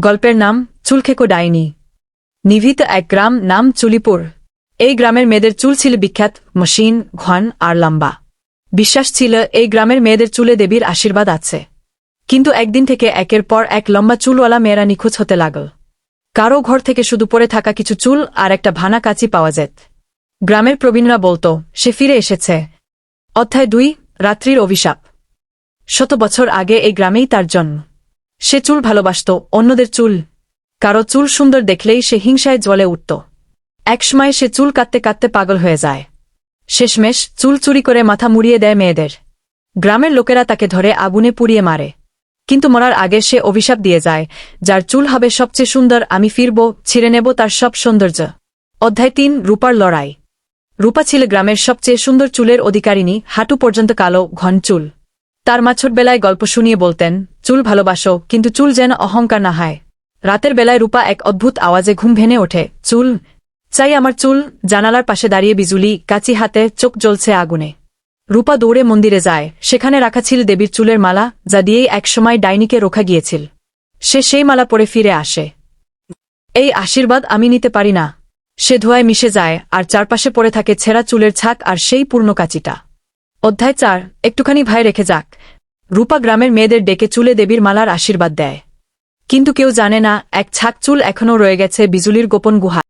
গল্পের নাম চুলখেকো ডাইনি। নিভিত এক গ্রাম নাম চুলিপুর। এই গ্রামের মেয়েদের চুল ছিল বিখ্যাত মশিন ঘন আর লম্বা। বিশ্বাস ছিল এই গ্রামের মেয়েদের চুলে দেবীর আশীর্বাদ আছে। কিন্তু একদিন থেকে একের পর এক লম্বা চুলওয়ালা মেয়েরা নিখোঁজ হতে লাগল। কারও ঘর থেকে শুধু পড়ে থাকা কিছু চুল আর একটা ভানা কাচি পাওয়া যেত। গ্রামের প্রবীণরা বলতো, সে ফিরে এসেছে। অধ্যায় দুই, রাত্রির অভিশাপ। শত বছর আগে এই গ্রামেই তার জন্ম। সে চুল ভালোবাসত, অন্যদের চুল। কারও চুল সুন্দর দেখলেই সে হিংসায় জ্বলে উঠত। একসময় সে চুল কাটতে কাটতে পাগল হয়ে যায়। শেষমেশ চুল চুরি করে মাথা মুড়িয়ে দেয় মেয়েদের। গ্রামের লোকেরা তাকে ধরে আগুনে পুড়িয়ে মারে। কিন্তু মরার আগে সে অভিশাপ দিয়ে যায়, যার চুল হবে সবচেয়ে সুন্দর, আমি ফিরব, ছিঁড়ে নেব তার সব সৌন্দর্য। অধ্যায় তিন, রূপার লড়াই। রূপা ছিল গ্রামের সবচেয়ে সুন্দর চুলের অধিকারিণী, হাঁটু পর্যন্ত কালো, ঘন চুল। তার মা ছোটবেলায় গল্প শুনিয়ে বলতেন চুল ভালোবাসো, কিন্তু চুল যেন অহংকার না হয়। রাতের বেলায় রূপা এক অদ্ভুত আওয়াজে ঘুম ভেনে ওঠে। চুল, চাই আমার চুল, জানালার পাশে দাঁড়িয়ে বিজুলি, কাচি হাতে চোখ জ্বলছে আগুনে। রূপা দৌড়ে মন্দিরে যায়। সেখানে রাখা ছিল দেবীর চুলের মালা, যা দিয়েই একসময় ডাইনিকে রোখা গিয়েছিল। সে সেই মালা পরে ফিরে আসে। এই আশীর্বাদ আমি নিতে পারি না। সে ধোয়ায় মিশে যায়, আর চারপাশে পড়ে থাকে ছেঁড়া চুলের ছাক আর সেই পূর্ণ কাচিটা। অধ্যায় চার, একটুখানি ভাই রেখে যাক। রূপা গ্রামের মেয়েদের ডেকে চুলে দেবীর মালার আশীর্বাদ দেয়। কিন্তু কেউ জানে না, এক ছাক চুল এখনও রয়ে গেছে বিজুলির গোপন গুহা